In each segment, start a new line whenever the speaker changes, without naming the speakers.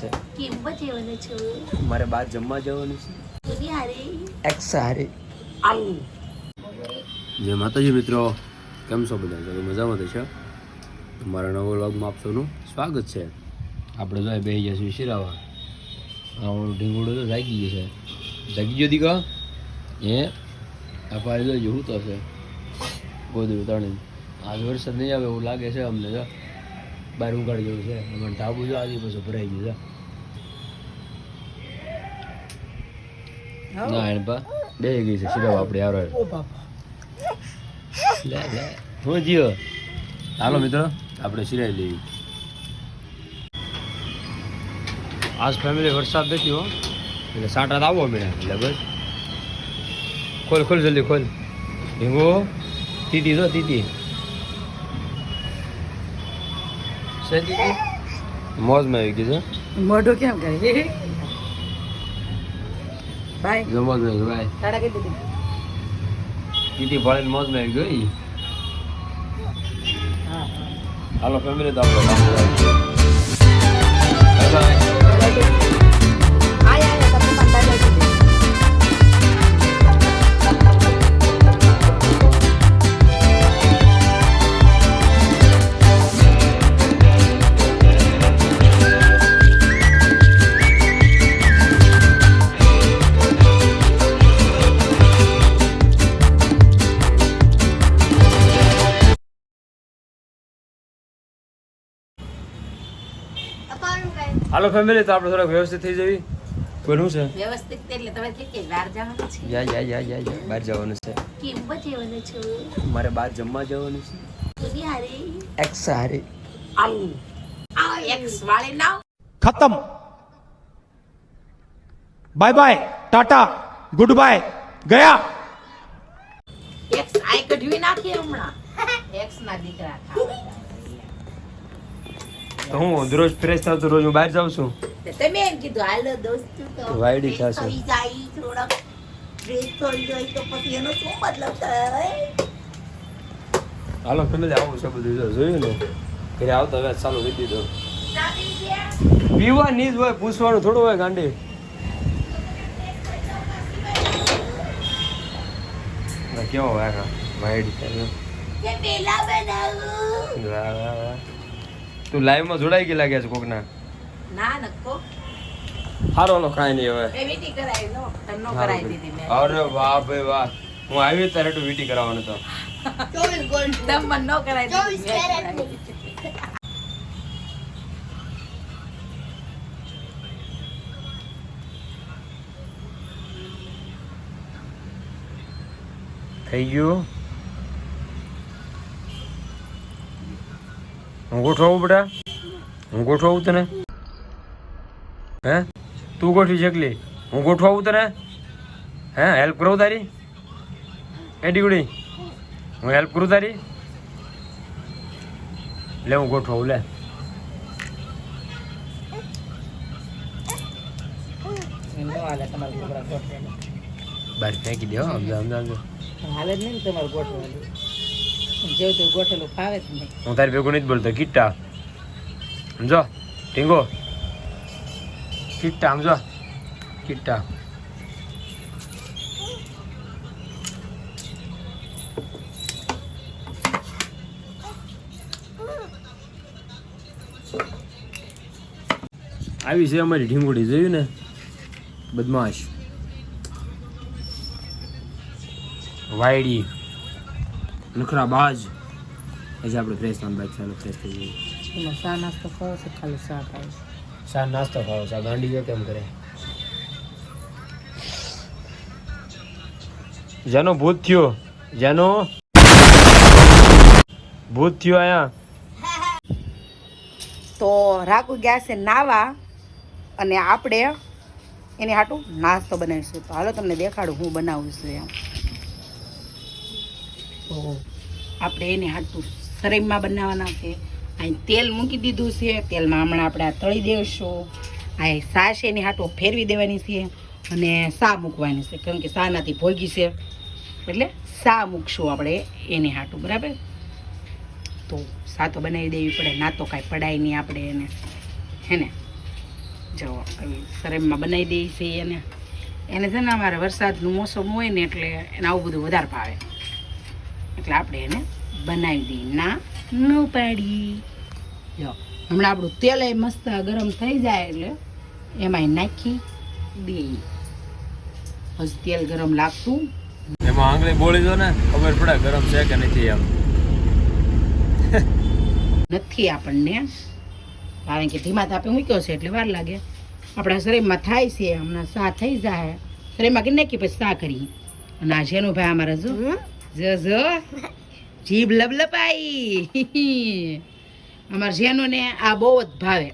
છો.
મારે બહાર જમવા જવાનું છે. જય માતાજી મિત્રો. કેમ છો બધા? તમે મજામાં તો છે? મારા નવો વ્લોગમાં આપ સૌનું સ્વાગત છે. આપણે તો બે જશું શિરાવા. આપણું ઢીંગુડું તો જાગી ગયો છે. જાગી ગયો દીકરો એ આ તો જેવું તો હશે. ગોદડું તણી. આજ વરસાદ નહીં આવે એવું લાગે છે અમને તો. બહાર ઉગાડી જેવું છે. અમારે ધાબુ જો આજે પછી ભરાઈ ગયું છે. ના એને પા બે ગઈ છે સીધા આપણે યાર લે લે. હું જીઓ હાલો મિત્રો આપણે સિરાઈ લેવી આજ ફેમિલી વરસાદ નથી હો. એટલે સાંટા આવો મેળા. એટલે બસ. ખોલ ખોલ જલ્દી ખોલ. હિંગો. તીતી જો તીતી. તીતી મોજમાં આવી ગઈ છે.
મોઢું કેમ કરે? ભાઈ?
જો મોજમાં આવી ગઈ ભાઈ.
તારા કઈ દીધી
તીતી ભળીને મોજમાં આવી ગઈ. હાલો ફેમિલી તો આપણે. હાલો ફેમિલી તો આપણે થોડાક વ્યવસ્થિત થઈ જવી કોનું છે?
વ્યવસ્થિત એટલે તમે કેટલી બહાર જવાનું છે.
યા યા યા બહાર જવાનું છે.
કેમ જવાનું છે?
મારે બહાર જમવા જવાનું છે.
કોની હારી?
એક્સ હારી. આવ.
આ એક્સ વાળી લાવ
ખતમ. Bye bye tata good bye ગયા.
એક્સ આઈ કઢવી નાખી હમણાં. એક્સ ના દીકરા
તો હું રોજ ફ્રેશ થાવ તો રોજ હું બહાર જાઉં છું.
તમે એમ કીધું હાલો દોસ્ત તો
વાયડી થશે.
જાય થોડોક ફ્રેશ થઈ જાય તો પછી એનો શું મતલબ થાય
હાલો ફેમિલી આવું છે બધું જોયું ને? ઘરે આવતો હવે ચાલુ કરી દીધો.
પીવા
નીજ જ હોય પૂછવાનું થોડું હોય ગાંડી. કેવો વાયડી થાય
પેલા બનાવું?
વાહ, વાહ, વાહ. તું લાઈવમાં જોડાઈ ગઈ લાગે છે કોકના?
ના નક્કો.
હારો નો કાઈ નહીં હવે.
વીટી કરાવી નો તને નો કરાવી દીધી મેં.
અરે વાહ ભાઈ વાહ. હું આવી ત્યારે તો વીટી કરાવવાનો તો.
તમ મન નો કરાવી દીધી મેં. કરાવી
થઈ ગયું? હું ગોઠવાવું બેટા? હું ગોઠવાવું તને? હે? તું ગોઠવી શકલી હું ગોઠવાવું તને? હે હેલ્પ કરું તારી? એ ડીગડી, હું હેલ્પ કરું તારી? લે, હું ગોઠવાવું, લે. બાર ફેંકી દે સમજા.
હાલે જ નહીં તમારું ગોઠવેલું જેવું તેવું ગોઠવેલું ફાવે જ નહીં.
હું તારી ભેગું નથી બોલતો કિટ્ટા સમજો? ટીંગો. કિટ્ટા સમજો? કિટ્ટા આવી છે અમારી ઢીંગુડી, જોયું ને? બદમાશ. વાયડી. નખરા બાજ આજે આપણે ફ્રેશ નામ બાઈક ચાલુ ફ્રેશ થઈ જઈએ
એમાં શા નાસ્તો ખાવો છે ખાલી શા આવે
શા નાસ્તો ખાવો છે ગાંડી જો કેમ કરે જેનો ભૂત થયો જેનો ભૂત થયો આયા
તો રાખુ ગયા છે નાવા અને આપણે એની હાટું નાસ્તો બનાવીશું તો હાલો તમને દેખાડું હું બનાવું છું એમ તો આપણે એને હાટું શરીરમાં બનાવવાના છે. અહીં તેલ મૂકી દીધું છે. તેલમાં હમણાં આપણે આ તળી દેશું. આ સાસ એની હાટો ફેરવી દેવાની છે અને સા મૂકવાની છે. કેમ કે સાનાથી ભોગી છે. એટલે સા મૂકશું આપણે એની હાટું, બરાબર? તો સા તો બનાવી દેવી પડે, ના તો કાંઈ પડાય નહીં આપણે એને. હે ને? જો શરેમમાં બનાવી દઈએ છીએ એને. એને છે ને અમારે વરસાદનું મોસમ હોય ને એટલે એને આવું બધું વધારે ભાવે. એટલે આપણે એને બનાવી દઈએ. ના ન પાડી જો હમણાં આપણું તેલ એ મસ્ત ગરમ થઈ જાય એટલે એમાં નાખી દઈએ. હજી તેલ ગરમ લાગતું.
એમાં આંગળી બોળી દો ને ખબર પડે ગરમ છે કે નથી એમ.
નથી આપણને. કારણ કે ધીમા તાપે મૂક્યો છે એટલે વાર લાગે. આપણા શરીરમાં થાય છે હમણાં સા થઈ જાય. શરીરમાં કે નાખી પછી સા કરી અને આ શેનું ભાઈ અમારે જો જો જો. જીભ લબલપાઈ અમારા જેનું ને આ બહુ જ ભાવે.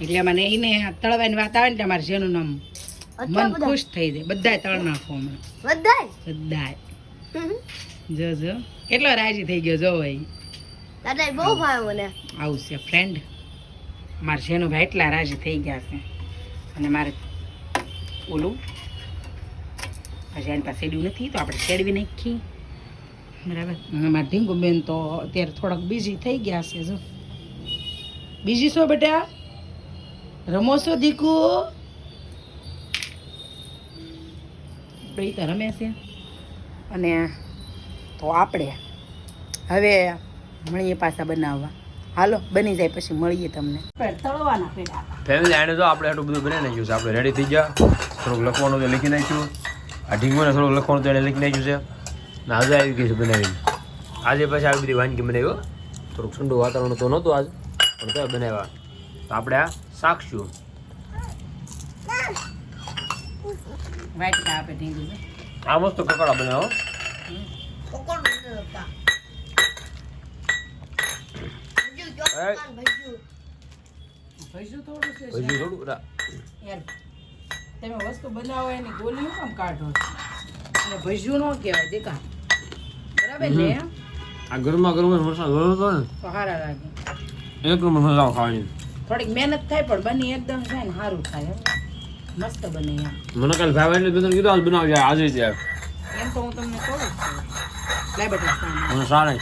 એટલે મને એને તળવાની વાત આવે ને અમારે જેનું નામ મન ખુશ થઈ જાય. બધાય તળ નાખો હમણાં
બધાય?
જો જો. કેટલો રાજી થઈ ગયો જો ભાઈ.
દાદા બહુ ભાવે મને.
આવું છે ફ્રેન્ડ મારા જેનું ભાઈ એટલા રાજી થઈ ગયા છે. અને મારે ઓલું હજી એની પાસે શેડ્યું નથી તો આપણે શેડવી નાખી બરાબર? મારા ઢીંગુ બેન તો અત્યારે થોડાક બીજી થઈ ગયા છે જો. બીજી શું બેટા? રમો છો દીકુ? આપણે તો રમે છે. અને તો આપણે હવે મળીએ પાછા બનાવવા. હાલો બની જાય પછી મળીએ તમને. તળવાના પેલા
ફેમિલી આને જો આપણે આટલું બધું બનાવી નાખ્યું છે આપણે રેડી થઈ ગયા. થોડુંક લખવાનું તો લખી નાખ્યું. આ ઢીંગોને થોડું લખવાનું તો એને લખી નાખ્યું છે. ને આજે આવી ગઈ છે બનાવીને. આજે પછી આવી બધી વાનગી બનાવ્યો થોડુંક ઠંડુ વાતાવરણ તો નહોતું આજ પણ તો બનાવ્યા. તો આપણે આ શાકશું આ મસ્ત કકડા બનાવો.
છે
થોડું?
યાર તમે વસ્તુ બનાવો એની ગોલીઓ કેમ કાઢો અને ભજ્યું ન કહેવાય દેખા બરાબર ને?
આ ગરમા ગરમ મસાલો ગળો તો ને.
તો સારા લાગે.
એક નંબર મસાલો ખાવાની.
થોડીક મહેનત થાય પણ બની એકદમ થાય ને સારું થાય હો. મસ્ત બને એમ.
મને કાલ ભાઈ એટલે બે કીધું આજ બનાવજે આજે જ
એમ તો હું તમને કહું છું. લાય બેટા
મને સારા.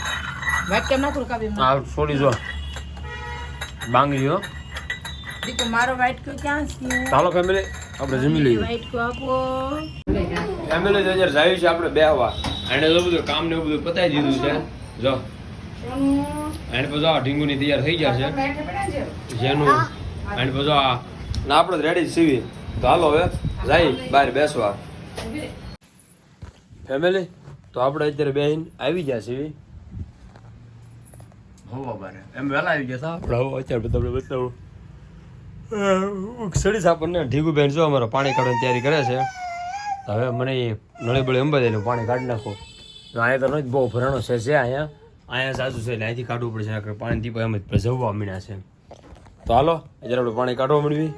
વાત કેમ ના કરું
કાબી હા છોડી જો. બાંગી હો.
દીકો મારો વાઈટ કયો ક્યાં છે?
ચાલો ફેમિલી આપણે જમી લઈએ.
વાઈટ કો આપો.
ફેમિલી તો અત્યારે જાય છે આપણે બેહવા એને તો બધું કામ ને એવું બધું પતાવી દીધું છે. જો. એને? પછી આ ઢીંગુની તૈયાર થઈ ગયા છે. જેનું? એને પછી આ ના આપણે રેડી જ સીવી તો હાલો હવે જાય બહાર બેસવા. ફેમિલી તો આપણે અત્યારે બેહીન આવી ગયા સીવી હોવા બારે. એમ વહેલા આવી ગયા હતા? આપણે હવે અત્યારે તમને બતાવું. સડી સાપરને ઢીગું બેન. જો અમારે પાણી કાઢવાની તૈયારી કરે છે. હવે મને નળી બળી અંબા પાણી કાઢી નાખો. અહીંયા તો નથી બહુ ભરાણો છે છે અહીંયા. અહીંયા સાચું છે, એટલે કાઢવું પડશે, નકર પાણીથી પછી એમ જ જવા મીણા છે. તો હાલો જ્યારે આપણે પાણી કાઢવા મળવી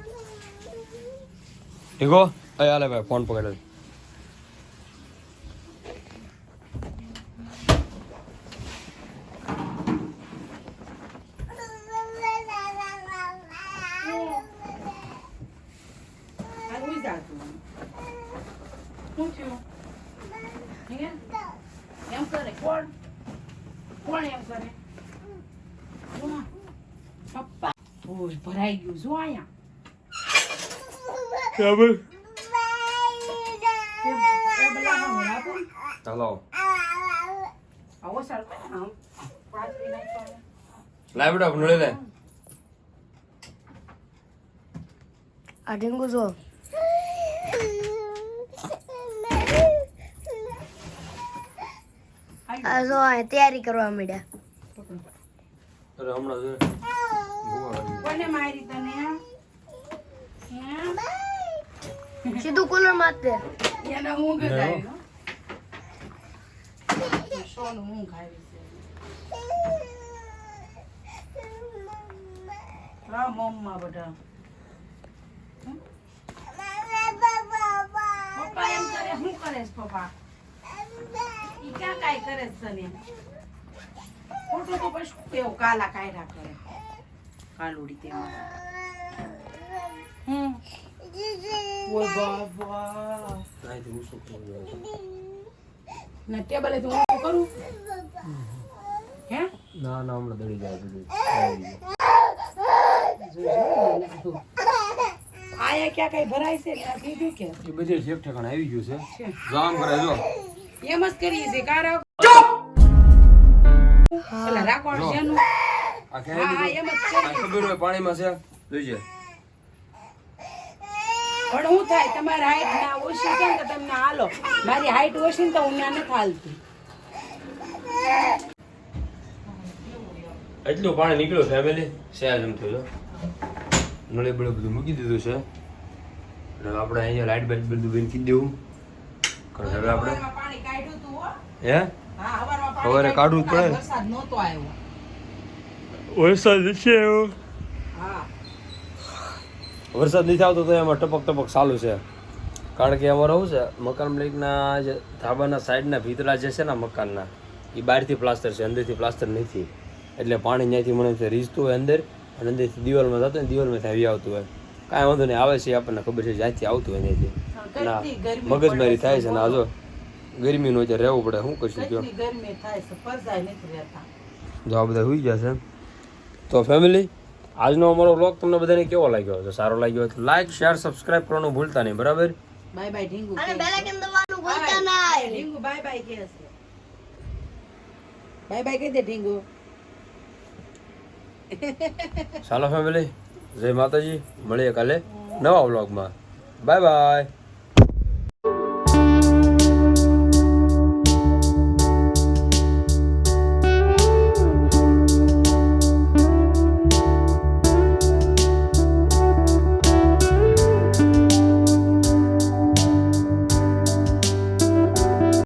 ઠીકો અહીં હાલે ભાઈ, ફોન પકડે
આ ઉઈ જા તું. શું થયું? હે? એમ કરે કોણ કોણ એમ કરે કોણ? પપ્પા ઓય ભરાઈ ગયું. જો
બરાબર. ચાલો.
આવો
બેટા લે.
આ જો. આ જો તૈયારી કરવા માંડ્યા.
હમણાં.
કોને મારી તને
સીધું કુલર માતે
એને ઊંઘ આવી હો. સોનું ઊંઘ આવી છે. હા મમ્મા બધા. પપ્પા એમ કરે શું કરે છે પપ્પા? ઈ ક્યાં કાંઈ કરે છે તને? ખોટું તો પછી કેવું કાલા કાયરા કરે. કાલુડી તેમાં હમ. ઓય બાબા. ને ટેબલે તો હું કરું? હે?
ના ના હમણાં દડી જાય બધું
આયા ક્યાં કઈ ભરાય છે? ત્યાં કીધું કે.
એ બધે એક ઠેકાણે આવી ગયું છે. જો આમ કરે જો.
એમ જ કરીએ છીએ. કારો પેલા રાખવાનું છે
આ આ પાણીમાં છે. જોઈજે.
પણ હું થાય તમારી હાઈટ ના ઓછી છે તો તમને હાલો. મારી હાઈટ ઓછી ને તો હું ત્યાં નથી હાલતી.
એટલું પાણી નીકળ્યું ફેમિલી સહેજ એમ થયું નળે બળે બધું મૂકી દીધું છે. એટલે આપણે અહીંયા લાઈટ બાઈટ બધું બંધ કરી દેવું કારણ હવે આપણે.
હો.
હે?
હા સવારમાં પાણી
સવારે કાઢવું જ પડે.
વરસાદ નહોતો આવ્યો.
વરસાદ છે
હા.
વરસાદ નથી આવતો તો એમાં ટપક ટપક ચાલુ છે. કારણ કે અમારે શું છે મકાન માલિકના જે ધાબાના સાઈડના ભીતરા જે છે ને મકાનના એ બહારથી પ્લાસ્ટર છે અંદરથી પ્લાસ્ટર નથી. એટલે પાણી ત્યાંથી મને છે રીઝતું હોય અંદર અને અંદરથી દિવાલમાં જતું હોય ને દિવાલમાં આવી આવતું હોય. કાંઈ વાંધો નહીં આવે છે આપણને ખબર છે જ્યાંથી આવતું હોય ત્યાંથી. ના
કેટલી
મગજમારી થાય
છે,
ને આ જો ગરમીનું અત્યારે રહેવું પડે શું કરશું કયો
કેટલી ગરમી થાય છે પરજાય નથી રહેતા.
જો આ બધા હોઈ ગયા છે તો ફેમિલી આજનો અમારો વ્લોગ તમને બધાને કેવો લાગ્યો? તો સારો લાગ્યો હોય તો લાઈક શેર સબસ્ક્રાઇબ કરવાનું ભૂલતા નહીં બરાબર?
બાય બાય ઢીંગુ.
અને બેલ આઇકન દબાવવાનું ભૂલતા
બાય.
નહીં.
ઢીંગુ બાય બાય કહે છે. બાય બાય કહી દે ઢીંગુ.
ચાલો ફેમિલી જય માતાજી મળીએ કાલે નવા વ્લોગમાં બાય બાય